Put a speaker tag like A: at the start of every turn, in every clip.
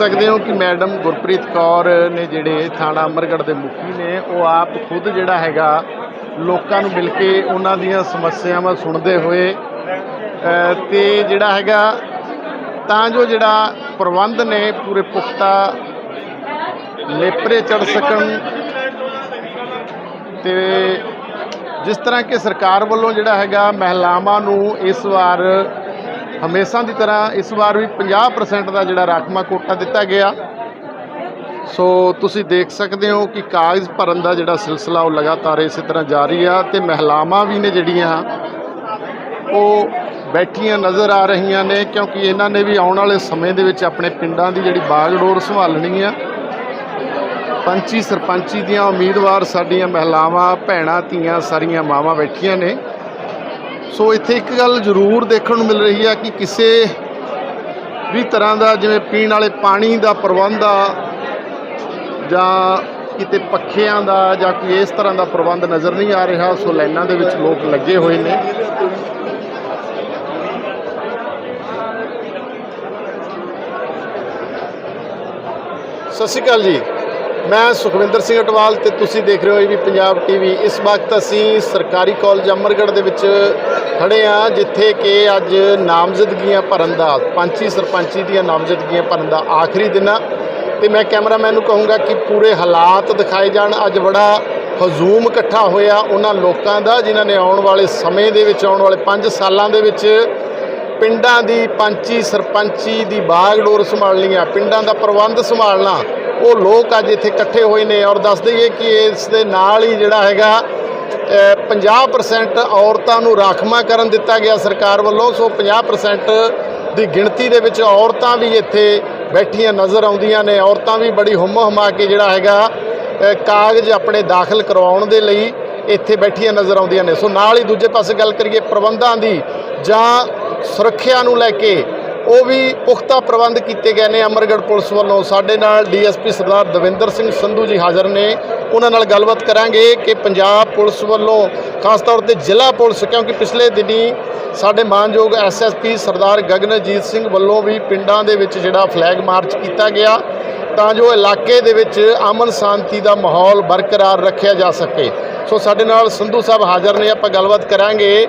A: ਸਕਦੇ ਹੋ ਕਿ ਮੈਡਮ ਗੁਰਪ੍ਰੀਤ ਕੌਰ ਨੇ ਜਿਹੜੇ ਥਾਣਾ ਅਮਰਗੜ੍ਹ ਦੇ ਮੁਖੀ ਨੇ ਉਹ ਆਪ ਖੁਦ ਜਿਹੜਾ ਹੈਗਾ ਲੋਕਾਂ ਨੂੰ ਮਿਲ ਕੇ ਉਹਨਾਂ ਦੀਆਂ ਸਮੱਸਿਆਵਾਂ ਸੁਣਦੇ ਹੋਏ ਅ, ਤੇ ਜਿਹੜਾ ਹੈਗਾ ਤਾਂ ਜੋ ਜਿਹੜਾ ਪ੍ਰਬੰਧ ਨੇ ਪੂਰੇ ਪੁਖਤਾ ਲੇਪਰੇ ਚੜ ਸਕਣ ਤੇ ਜਿਸ ਤਰ੍ਹਾਂ ਕਿ ਸਰਕਾਰ ਵੱਲੋਂ ਜਿਹੜਾ ਹੈਗਾ ਮਹਿਲਾਵਾਂ ਨੂੰ ਇਸ ਵਾਰ ਹਮੇਸ਼ਾ ਦੀ ਤਰ੍ਹਾਂ ਇਸ ਵਾਰ ਵੀ 50% ਦਾ ਜਿਹੜਾ ਰਾਖਵਾਂ ਕੋਟਾ ਦਿੱਤਾ ਗਿਆ। ਸੋ ਤੁਸੀਂ ਦੇਖ ਸਕਦੇ ਹੋ ਕਿ ਕਾਗਜ਼ ਭਰਨ ਦਾ ਜਿਹੜਾ ਸਿਲਸਿਲਾ ਉਹ ਲਗਾਤਾਰ ਇਸੇ ਤਰ੍ਹਾਂ ਜਾਰੀ ਆ ਤੇ ਮਹਿਲਾਵਾਂ ਵੀ ਨੇ ਜਿਹੜੀਆਂ, ਉਹ ਬੈਠੀਆਂ ਨਜ਼ਰ ਆ ਰਹੀਆਂ ਨੇ ਕਿਉਂਕਿ ਇਹਨਾਂ ਨੇ ਵੀ ਆਉਣ ਵਾਲੇ ਸਮੇਂ ਦੇ ਵਿੱਚ ਆਪਣੇ ਪਿੰਡਾਂ ਦੀ ਜਿਹੜੀ ਬਾਗਡੋਰ ਸੰਭਾਲਣੀ ਆ। ਪੰਚੀ ਸਰਪੰਚੀ ਦੀਆਂ ਉਮੀਦਵਾਰ ਸਾਡੀਆਂ ਮਹਿਲਾਵਾਂ, ਭੈਣਾਂ, ਧੀਆਂ ਸਾਰੀਆਂ ਮਾਵਾਂ ਬੈਠੀਆਂ ਨੇ। ਸੋ ਇੱਥੇ ਇੱਕ ਗੱਲ ਜ਼ਰੂਰ ਦੇਖਣ ਨੂੰ ਮਿਲ ਰਹੀ ਆ ਕਿ ਕਿਸੇ ਵੀ ਤਰ੍ਹਾਂ ਦਾ ਜਿਵੇਂ ਪੀਣ ਵਾਲੇ ਪਾਣੀ ਦਾ ਪ੍ਰਬੰਧ ਆ, ਜਾਂ ਕਿਤੇ ਪੱਖਿਆਂ ਦਾ, ਜਾਂ ਕੋਈ ਇਸ ਤਰ੍ਹਾਂ ਦਾ ਪ੍ਰਬੰਧ ਨਜ਼ਰ ਨਹੀਂ ਆ ਰਿਹਾ, ਸੋ ਲਾਈਨਾਂ ਦੇ ਵਿੱਚ ਲੋਕ ਲੱਗੇ ਹੋਏ ਨੇ। ਸਤਿ ਸ਼੍ਰੀ ਅਕਾਲ ਜੀ। ਮੈਂ ਸੁਖਵਿੰਦਰ ਸਿੰਘ ਅਟਵਾਲ ਤੇ ਤੁਸੀਂ ਦੇਖ ਰਹੇ ਹੋ ਇਹ ਵੀ ਪੰਜਾਬ ਟੀਵੀ ਇਸ ਵਕਤ ਅਸੀਂ ਸਰਕਾਰੀ ਕਾਲਜ ਅਮਰਗੜ੍ਹ ਦੇ ਵਿੱਚ ਖੜੇ ਆ ਜਿੱਥੇ ਕਿ ਅੱਜ ਨਾਮਜ਼ਦਗੀਆਂ ਭਰਨ ਦਾ ਪੰਚੀ ਸਰਪੰਚੀ ਦੀਆਂ ਨਾਮਜ਼ਦਗੀਆਂ ਭਰਨ ਦਾ ਆਖਰੀ ਦਿਨ ਆ। ਤੇ ਮੈਂ ਕੈਮਰਾਮੈਨ ਨੂੰ ਕਹੂੰਗਾ ਕਿ ਪੂਰੇ ਹਾਲਾਤ ਦਿਖਾਏ ਜਾਣ। ਅੱਜ ਬੜਾ ਹਜੂਮ ਇਕੱਠਾ ਹੋਇਆ ਉਹਨਾਂ ਲੋਕਾਂ ਦਾ, ਜਿਨ੍ਹਾਂ ਨੇ ਆਉਣ ਵਾਲੇ ਸਮੇਂ ਦੇ ਵਿੱਚ, ਆਉਣ ਵਾਲੇ 5 ਸਾਲਾਂ ਦੇ ਵਿੱਚ ਪਿੰਡਾਂ ਦੀ ਪੰਚੀ ਸਰਪੰਚੀ ਦੀ ਬਾਗਡੋਰ ਸੰਭਾਲਣੀ ਆ, ਪਿੰਡਾਂ ਦਾ ਪ੍ਰਬੰਧ ਸੰਭਾਲਣਾ ਉਹ ਲੋਕ ਅੱਜ ਇੱਥੇ ਇਕੱਠੇ ਹੋਏ ਨੇ ਔਰ ਦੱਸ ਦਈਏ ਕਿ ਇਸ ਦੇ ਨਾਲ ਹੀ ਜਿਹੜਾ ਹੈਗਾ ਅ, 50% ਔਰਤਾਂ ਨੂੰ ਰਾਖਵਾਂਕਰਨ ਦਿੱਤਾ ਗਿਆ ਸਰਕਾਰ ਵੱਲੋਂ ਸੋ 50% ਦੀ ਗਿਣਤੀ ਦੇ ਵਿੱਚ ਔਰਤਾਂ ਵੀ ਇੱਥੇ ਬੈਠੀਆਂ ਨਜ਼ਰ ਆਉਂਦੀਆਂ ਨੇ। ਔਰਤਾਂ ਵੀ ਬੜੀ ਹੁਮ ਹੁਮਾ ਕੇ ਜਿਹੜਾ ਹੈਗਾ ਕਾਗਜ਼ ਆਪਣੇ ਦਾਖਲ ਕਰਵਾਉਣ ਦੇ ਲਈ ਇੱਥੇ ਬੈਠੀਆਂ ਨਜ਼ਰ ਆਉਂਦੀਆਂ ਨੇ। ਸੋ ਨਾਲ ਹੀ ਦੂਜੇ ਪਾਸੇ ਗੱਲ ਕਰੀਏ ਪ੍ਰਬੰਧਾਂ ਦੀ ਜਾਂ ਸੁਰੱਖਿਆ ਨੂੰ ਲੈ ਕੇ ਉਹ ਵੀ ਪੁਖਤਾ ਪ੍ਰਬੰਧ ਕੀਤੇ ਗਏ ਨੇ। ਅਮਰਗੜ੍ਹ ਪੁਲਿਸ ਵੱਲੋਂ ਸਾਡੇ ਨਾਲ ਡੀਐਸਪੀ ਸਰਦਾਰ ਦਵਿੰਦਰ ਸਿੰਘ ਸੰਧੂ ਜੀ ਹਾਜ਼ਰ ਨੇ। ਉਹਨਾਂ ਨਾਲ ਗੱਲਬਾਤ ਕਰਾਂਗੇ ਕਿ ਪੰਜਾਬ ਪੁਲਿਸ ਵੱਲੋਂ, ਖਾਸ ਤੌਰ ਤੇ ਜ਼ਿਲ੍ਹਾ ਪੁਲਿਸ, ਕਿਉਂਕਿ ਪਿਛਲੇ ਦਿਨੀ ਸਾਡੇ ਮਾਨਯੋਗ ਐਸਐਸਪੀ ਸਰਦਾਰ ਗਗਨਜੀਤ ਸਿੰਘ ਵੱਲੋਂ ਵੀ ਪਿੰਡਾਂ ਦੇ ਵਿੱਚ ਜਿਹੜਾ ਫਲੈਗ ਮਾਰਚ ਕੀਤਾ ਗਿਆ, ਤਾਂ ਜੋ ਇਲਾਕੇ ਦੇ ਵਿੱਚ ਅਮਨ ਸ਼ਾਂਤੀ ਦਾ ਮਾਹੌਲ ਬਰਕਰਾਰ ਰੱਖਿਆ ਜਾ ਸਕੇ। ਸੋ ਸਾਡੇ ਨਾਲ ਸੰਧੂ ਸਾਹਿਬ ਹਾਜ਼ਰ ਨੇ। ਆਪਾਂ ਗੱਲਬਾਤ ਕਰਾਂਗੇ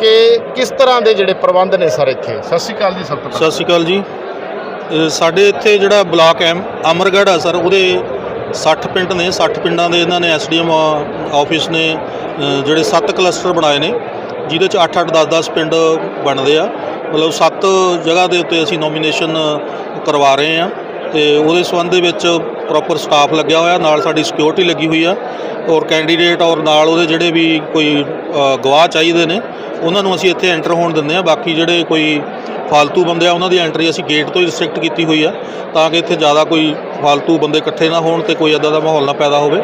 A: ਕਿ ਕਿਸ ਤਰ੍ਹਾਂ ਦੇ ਜਿਹੜੇ ਪ੍ਰਬੰਧ ਨੇ ਸਰ ਇੱਥੇ? ਸਤਿ ਸ਼੍ਰੀ ਅਕਾਲ ਜੀ ਸਭ ਤੋਂ
B: ਸਤਿ ਸ਼੍ਰੀ ਅਕਾਲ ਜੀ। ਇਹ ਸਾਡੇ ਇੱਥੇ ਜਿਹੜਾ ਬਲਾਕ ਐਮ ਅਮਰਗੜ੍ਹ ਆ ਸਰ ਉਹਦੇ 60 ਪਿੰਡ ਨੇ 60 ਪਿੰਡਾਂ ਦੇ ਇਹਨਾਂ ਨੇ ਐਸਡੀਐਮ ਆਫਿਸ ਨੇ ਅ, ਜਿਹੜੇ 7 ਕਲਸਟਰ ਬਣਾਏ ਨੇ ਜਿਹਦੇ ਚ 8 8 10 10 ਪਿੰਡ ਬਣਦੇ ਆ। ਮਤਲਬ 7 ਜਗ੍ਹਾ ਦੇ ਉੱਤੇ ਅਸੀਂ ਨੋਮੀਨੇਸ਼ਨ ਕਰਵਾ ਰਹੇ ਆ ਤੇ ਉਹਦੇ ਸੰਬੰਧ ਦੇ ਵਿੱਚ ਪ੍ਰੋਪਰ ਸਟਾਫ ਲੱਗਿਆ ਹੋਇਆ, ਨਾਲ ਸਾਡੀ ਸਿਕਿਉਰਿਟੀ ਲੱਗੀ ਹੋਈ ਆ। ਔਰ ਕੈਂਡੀਡੇਟ ਔਰ ਨਾਲ ਉਹਦੇ ਜਿਹੜੇ ਵੀ ਕੋਈ ਗਵਾਹ ਚਾਹੀਦੇ ਨੇ, ਉਹਨਾਂ ਨੂੰ ਅਸੀਂ ਇੱਥੇ ਐਂਟਰ ਹੋਣ ਦਿੰਦੇ ਆ। ਬਾਕੀ ਜਿਹੜੇ ਕੋਈ ਫਾਲਤੂ ਬੰਦੇ ਆ, ਉਹਨਾਂ ਦੀ ਐਂਟਰੀ ਅਸੀਂ ਗੇਟ ਤੋਂ ਹੀ ਰਿਸਟ੍ਰਿਕਟ ਕੀਤੀ ਹੋਈ ਆ, ਤਾਂ ਕਿ ਇੱਥੇ ਜ਼ਿਆਦਾ ਕੋਈ ਫਾਲਤੂ ਬੰਦੇ ਇਕੱਠੇ ਨਾ ਹੋਣ ਤੇ ਕੋਈ ਇਦਾਂ ਦਾ ਮਾਹੌਲ ਨਾ ਪੈਦਾ ਹੋਵੇ।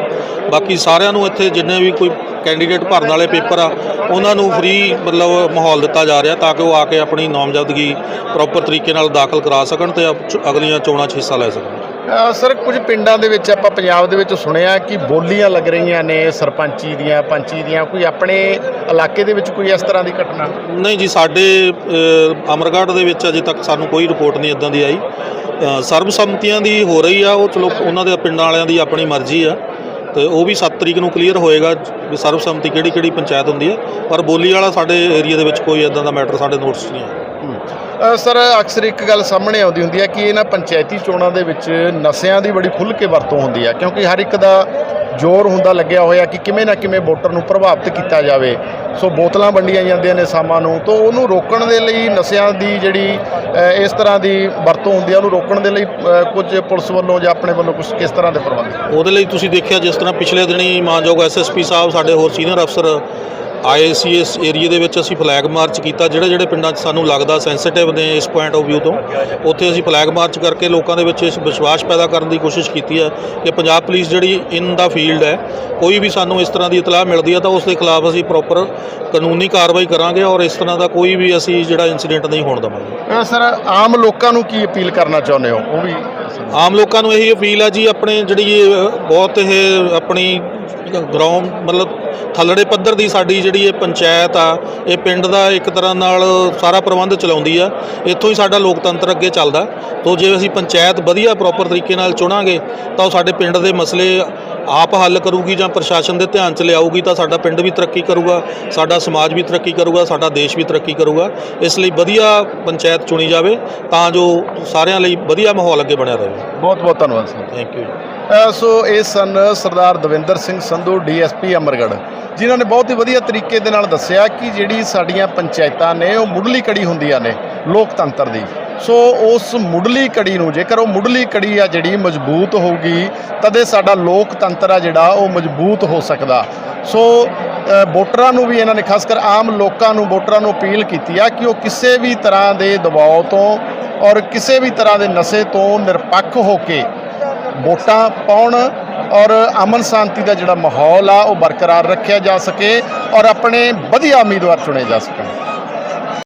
B: ਬਾਕੀ ਸਾਰਿਆਂ ਨੂੰ ਇੱਥੇ ਜਿੰਨੇ ਵੀ ਕੋਈ ਕੈਂਡੀਡੇਟ ਭਰਨ ਵਾਲੇ ਪੇਪਰ ਆ ਉਹਨਾਂ ਨੂੰ ਫ੍ਰੀ ਮਤਲਬ ਮਾਹੌਲ ਦਿੱਤਾ ਜਾ ਰਿਹਾ ਤਾਂ ਕਿ ਉਹ ਆ ਕੇ ਆਪਣੀ ਨਾਮਜ਼ਦਗੀ ਪ੍ਰੋਪਰ ਤਰੀਕੇ ਨਾਲ ਦਾਖਲ ਕਰਾ ਸਕਣ ਤੇ ਅਗਲੀਆਂ ਚੋਣਾਂ 'ਚ ਹਿੱਸਾ ਲੈ ਸਕਣ।
A: ਸਰ ਕੁਝ ਪਿੰਡਾਂ ਦੇ ਵਿੱਚ ਆਪਾਂ ਪੰਜਾਬ ਦੇ ਵਿੱਚ ਸੁਣਿਆ ਕਿ ਬੋਲੀਆਂ ਲੱਗ ਰਹੀਆਂ ਨੇ ਸਰਪੰਚੀ ਦੀਆਂ ਪੰਚੀ ਦੀਆਂ ਕੋਈ ਆਪਣੇ ਇਲਾਕੇ ਦੇ ਵਿੱਚ ਕੋਈ ਇਸ ਤਰ੍ਹਾਂ ਦੀ ਘਟਨਾ?
B: ਨਹੀਂ ਜੀ ਸਾਡੇ ਅਮਰਗੜ੍ਹ ਦੇ ਵਿੱਚ ਅਜੇ ਤੱਕ ਸਾਨੂੰ ਕੋਈ ਰਿਪੋਰਟ ਨਹੀਂ ਇਦਾਂ ਦੀ ਆਈ। ਸਰਬਸੰਮਤੀਆਂ ਦੀ ਹੋ ਰਹੀ ਆ ਉਹ ਚਲੋ ਉਹਨਾਂ ਦੇ ਪਿੰਡਾਂ ਵਾਲਿਆਂ ਦੀ ਆਪਣੀ ਮਰਜ਼ੀ ਆ। ਤੇ ਉਹ ਵੀ 7 ਤਰੀਕ ਨੂੰ ਕਲੀਅਰ ਹੋਏਗਾ ਵੀ ਸਰਬਸੰਮਤੀ ਕਿਹੜੀ ਕਿਹੜੀ ਪੰਚਾਇਤ ਹੁੰਦੀ ਹੈ। ਪਰ ਬੋਲੀ ਵਾਲਾ ਸਾਡੇ ਏਰੀਆ ਦੇ ਵਿੱਚ ਕੋਈ ਇਦਾਂ ਦਾ ਮੈਟਰ ਸਾਡੇ ਨੋਟਿਸ 'ਚ ਨਹੀਂ ਆਇਆ।
A: ਸਰ, ਅਕਸਰ ਇੱਕ ਗੱਲ ਸਾਹਮਣੇ ਆਉਂਦੀ ਹੁੰਦੀ ਹੈ ਕਿ ਇਹਨਾਂ ਪੰਚਾਇਤੀ ਚੋਣਾਂ ਦੇ ਵਿੱਚ ਨਸ਼ਿਆਂ ਦੀ ਬੜੀ ਖੁੱਲ੍ਹ ਕੇ ਵਰਤੋਂ ਹੁੰਦੀ ਹੈ, ਕਿਉਂਕਿ ਹਰ ਇੱਕ ਦਾ ਜ਼ੋਰ ਹੁੰਦਾ ਲੱਗਿਆ ਹੋਇਆ ਕਿ ਕਿਵੇਂ ਨਾ ਕਿਵੇਂ ਵੋਟਰ ਨੂੰ ਪ੍ਰਭਾਵਿਤ ਕੀਤਾ ਜਾਵੇ। ਸੋ ਬੋਤਲਾਂ ਵੰਡੀਆਂ ਜਾਂਦੀਆਂ ਨੇ ਸ਼ਾਮਾਂ ਨੂੰ, ਤਾਂ ਉਹਨੂੰ ਰੋਕਣ ਦੇ ਲਈ ਨਸ਼ਿਆਂ ਦੀ ਜਿਹੜੀ ਇਸ ਤਰ੍ਹਾਂ ਦੀ ਵਰਤੋਂ ਹੁੰਦੀ ਹੈ, ਉਹਨੂੰ ਰੋਕਣ ਦੇ ਲਈ ਕੁਝ ਪੁਲਿਸ ਵੱਲੋਂ ਜਾਂ ਆਪਣੇ ਵੱਲੋਂ ਕੁਝ ਕਿਸ ਤਰ੍ਹਾਂ ਦੇ ਪ੍ਰਬੰਧ?
B: ਉਹਦੇ ਲਈ ਤੁਸੀਂ ਦੇਖਿਆ ਜਿਸ ਤਰ੍ਹਾਂ ਪਿਛਲੇ ਦਿਨੀ ਮਾਨਯੋਗ ਐਸਐਸਪੀ ਸਾਹਿਬ, ਸਾਡੇ ਹੋਰ ਸੀਨੀਅਰ ਅਫਸਰ ਆਏ ਸੀ ਇਸ ਏਰੀਏ ਦੇ ਵਿੱਚ ਅਸੀਂ ਫਲੈਗ ਮਾਰਚ ਕੀਤਾ ਜਿਹੜੇ ਜਿਹੜੇ ਪਿੰਡਾਂ 'ਚ ਸਾਨੂੰ ਲੱਗਦਾ ਸੈਂਸਿਟਿਵ ਨੇ ਇਸ ਪੁਆਇੰਟ ਆਫ View ਤੋਂ ਉੱਥੇ ਅਸੀਂ ਫਲੈਗ ਮਾਰਚ ਕਰਕੇ ਲੋਕਾਂ ਦੇ ਵਿੱਚ ਇਸ ਵਿਸ਼ਵਾਸ ਪੈਦਾ ਕਰਨ ਦੀ ਕੋਸ਼ਿਸ਼ ਕੀਤੀ ਹੈ ਕਿ ਪੰਜਾਬ ਪੁਲਿਸ ਜਿਹੜੀ ਇਨ ਦਾ ਫੀਲਡ ਹੈ ਕੋਈ ਵੀ ਸਾਨੂੰ ਇਸ ਤਰ੍ਹਾਂ ਦੀ ਇਤਲਾਹ ਮਿਲਦੀ ਹੈ ਤਾਂ ਉਸ ਦੇ ਖਿਲਾਫ ਅਸੀਂ ਪ੍ਰੋਪਰ ਕਾਨੂੰਨੀ ਕਾਰਵਾਈ ਕਰਾਂਗੇ ਔਰ ਇਸ ਤਰ੍ਹਾਂ ਦਾ ਕੋਈ ਵੀ ਅਸੀਂ ਜਿਹੜਾ ਇਨਸੀਡੈਂਟ ਨਹੀਂ ਹੋਣ ਦੇਵਾਂਗੇ।
A: ਅ, ਸਰ ਆਮ ਲੋਕਾਂ ਨੂੰ ਕੀ ਅਪੀਲ ਕਰਨਾ ਚਾਹੁੰਦੇ ਹੋ? ਉਹ ਵੀ
B: ਆਮ ਲੋਕਾਂ ਨੂੰ ਇਹੀ ਅਪੀਲ ਆ ਜੀ, ਆਪਣੇ ਜਿਹੜੀ ਇਹ ਬਹੁਤ ਇਹ ਆਪਣੀ ਗਰਾਊਂਡ ਮਤਲਬ ਥੱਲੜੇ ਪੱਧਰ ਦੀ ਸਾਡੀ ਜਿਹੜੀ ਇਹ ਪੰਚਾਇਤ ਆ, ਇਹ ਪਿੰਡ ਦਾ ਇੱਕ ਤਰ੍ਹਾਂ ਨਾਲ ਸਾਰਾ ਪ੍ਰਬੰਧ ਚਲਾਉਂਦੀ ਆ। ਇੱਥੋਂ ਹੀ ਸਾਡਾ ਲੋਕਤੰਤਰ ਅੱਗੇ ਚੱਲਦਾ। ਤੋਂ ਜੇ ਅਸੀਂ ਪੰਚਾਇਤ ਵਧੀਆ ਪ੍ਰੋਪਰ ਤਰੀਕੇ ਨਾਲ ਚੁਣਾਂਗੇ, ਤਾਂ ਉਹ ਸਾਡੇ ਪਿੰਡ ਦੇ ਮਸਲੇ ਆਪ ਹੱਲ ਕਰੂਗੀ ਜਾਂ ਪ੍ਰਸ਼ਾਸਨ ਦੇ ਧਿਆਨ 'ਚ ਲਿਆਊਗੀ ਤਾਂ ਸਾਡਾ ਪਿੰਡ ਵੀ ਤਰੱਕੀ ਕਰੂਗਾ ਸਾਡਾ ਸਮਾਜ ਵੀ ਤਰੱਕੀ ਕਰੂਗਾ ਸਾਡਾ ਦੇਸ਼ ਵੀ ਤਰੱਕੀ ਕਰੂਗਾ। ਇਸ ਲਈ ਵਧੀਆ ਪੰਚਾਇਤ ਚੁਣੀ ਜਾਵੇ ਤਾਂ ਜੋ ਸਾਰਿਆਂ ਲਈ ਵਧੀਆ ਮਾਹੌਲ ਅੱਗੇ ਬਣਿਆ ਰਹੇ।
A: ਬਹੁਤ ਬਹੁਤ ਧੰਨਵਾਦ ਸਰ।
B: ਥੈਂਕ ਯੂ
A: ਸੋ ਇਹ ਸਨ ਸਰਦਾਰ ਦਵਿੰਦਰ ਸਿੰਘ ਸੰਧੂ ਡੀਐਸਪੀ ਅਮਰਗੜ੍ਹ ਜਿਨ੍ਹਾਂ ਨੇ ਬਹੁਤ ਹੀ ਵਧੀਆ ਤਰੀਕੇ ਦੇ ਨਾਲ ਦੱਸਿਆ ਕਿ ਜਿਹੜੀ ਸਾਡੀਆਂ ਪੰਚਾਇਤਾਂ ਨੇ ਉਹ ਮੁੱਢਲੀ ਕੜੀ ਹੁੰਦੀਆਂ ਨੇ ਲੋਕਤੰਤਰ ਦੀ। ਸੋ ਉਸ ਮੁੱਢਲੀ ਕੜੀ ਨੂੰ ਜੇਕਰ ਉਹ ਮੁੱਢਲੀ ਕੜੀ ਆ ਜਿਹੜੀ ਮਜ਼ਬੂਤ ਹੋਊਗੀ, ਤਦੇ ਸਾਡਾ ਲੋਕਤੰਤਰ ਆ ਜਿਹੜਾ ਉਹ ਮਜ਼ਬੂਤ ਹੋ ਸਕਦਾ। ਸੋ ਵੋਟਰਾਂ ਨੂੰ ਵੀ ਇਹਨਾਂ ਨੇ ਖਾਸ ਕਰ ਆਮ ਲੋਕਾਂ ਨੂੰ, ਵੋਟਰਾਂ ਨੂੰ ਅਪੀਲ ਕੀਤੀ ਆ ਕਿ ਉਹ ਕਿਸੇ ਵੀ ਤਰ੍ਹਾਂ ਦੇ ਦਬਾਅ ਤੋਂ ਔਰ ਕਿਸੇ ਵੀ ਤਰ੍ਹਾਂ ਦੇ ਨਸ਼ੇ ਤੋਂ ਨਿਰਪੱਖ ਹੋ ਕੇ ਵੋਟਾਂ ਪਾਉਣ ਔਰ ਅਮਨ ਸ਼ਾਂਤੀ ਦਾ ਜਿਹੜਾ ਮਾਹੌਲ ਆ, ਉਹ ਬਰਕਰਾਰ ਰੱਖਿਆ ਜਾ ਸਕੇ ਔਰ ਆਪਣੇ ਵਧੀਆ ਉਮੀਦਵਾਰ ਚੁਣੇ ਜਾ ਸਕਣ।